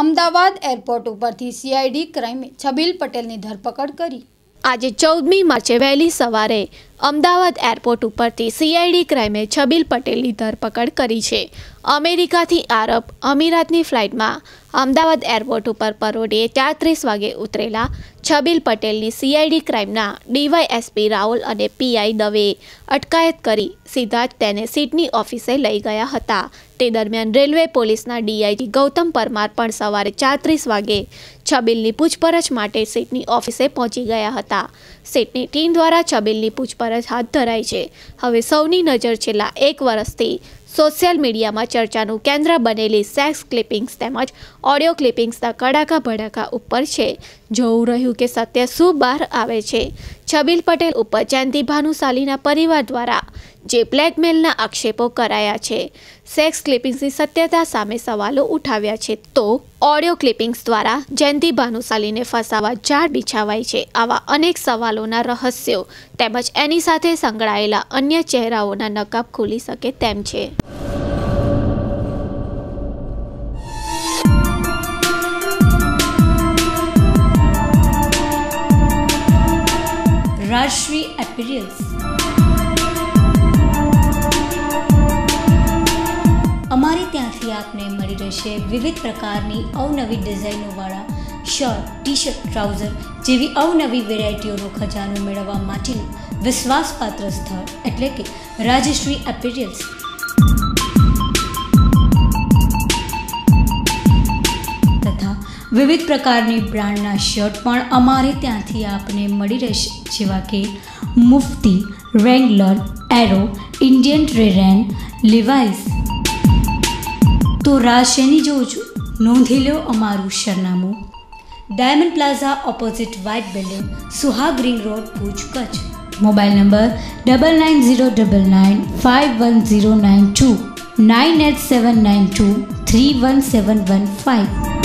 Ahmedabad airport ઉપરથી CID ક્રાઇમે છબીલ પટેલની ધરપકડ કરી. આજે ચૌદમી માર્ચે વહેલી સવારે અમદાવાદ એરપોર્ટ ઉપરથી સીઆઈડી ક્રાઇમે છબીલ પટેલની ધરપકડ કરી છે. અમેરિકાથી આરબ અમીરાતની ફ્લાઇટમાં અમદાવાદ એરપોર્ટ ઉપર પરોડે ચારત્રીસ વાગે ઉતરેલા છબીલ પટેલની સીઆઈડી ક્રાઇમના ડીવાયએસપી રાહુલ અને પીઆઈ દવેએ અટકાયત કરી સીધા જ તેને સીટની ઓફિસે લઈ ગયા હતા. તે દરમિયાન રેલવે પોલીસના ડીઆઈજી ગૌતમ પરમાર પણ સવારે ચારત્રીસ વાગે છબીલની પૂછપરછ માટે સીટની ઓફિસે પહોંચી ગયા હતા. સીટની ટીમ દ્વારા છબીલની પૂછપરછ હાથ ધરાઈ છે. હવે સૌની નજર છેલ્લા એક વર્ષથી સોશિયલ મીડિયામાં ચર્ચાનું કેન્દ્ર બનેલી સેક્સ ક્લિપિંગ્સ તેમજ ઓડિયો ક્લિપિંગ્સના કડાકા ભડાકા ઉપર છે. જોવું રહ્યું કે સત્ય શું બહાર આવે છે. છબીલ પટેલ ઉપર જયંતિ ભાનુશાલીના પરિવાર દ્વારા જે બ્લેકમેલના આક્ષેપો કરાયા છે. સેક્સ ક્લિપિંગ્સની સત્યતા સામે સવાલો ઉઠાવ્યા છે તો ઓડિયો ક્લિપિંગ્સ દ્વારા જયંતિ ભાનુશાલીને ફસાવા જાળ બિછાવાય છે આવા અનેક સવાલોના રહસ્યો તેમજ એની સાથે સંકળાયેલા અન્ય ચહેરાઓના નકાબ ખુલી શકે તેમ છે. રાજશ્રી એપિરિયલ્સ અમારે ત્યાંથી આપને મળી રહેશે વિવિધ પ્રકારની અવનવી ડિઝાઇનોવાળા શર્ટ ટી શર્ટ ટ્રાઉઝર જેવી અવનવી વેરાયટીઓનો ખજાનો મેળવવા માટેનું વિશ્વાસપાત્ર સ્થળ એટલે કે રાજશ્રી એપિરિયલ્સ વિવિધ પ્રકારની બ્રાન્ડના શર્ટ પણ અમારે ત્યાંથી આપને મળી રહેશે, જેવા કે મુફ્તી, રેંગલર, એરો, ઇન્ડિયન ટ્રેરેન લિવાઇસ. તો રાહ શેની જોઉં છું? નોંધી લો અમારું સરનામું. Diamond plaza opposite white building Suhag ring road, Bhuj Kutch. Mobile number double nine zero double nine five one zero nine two nine eight seven nine two three one seven one five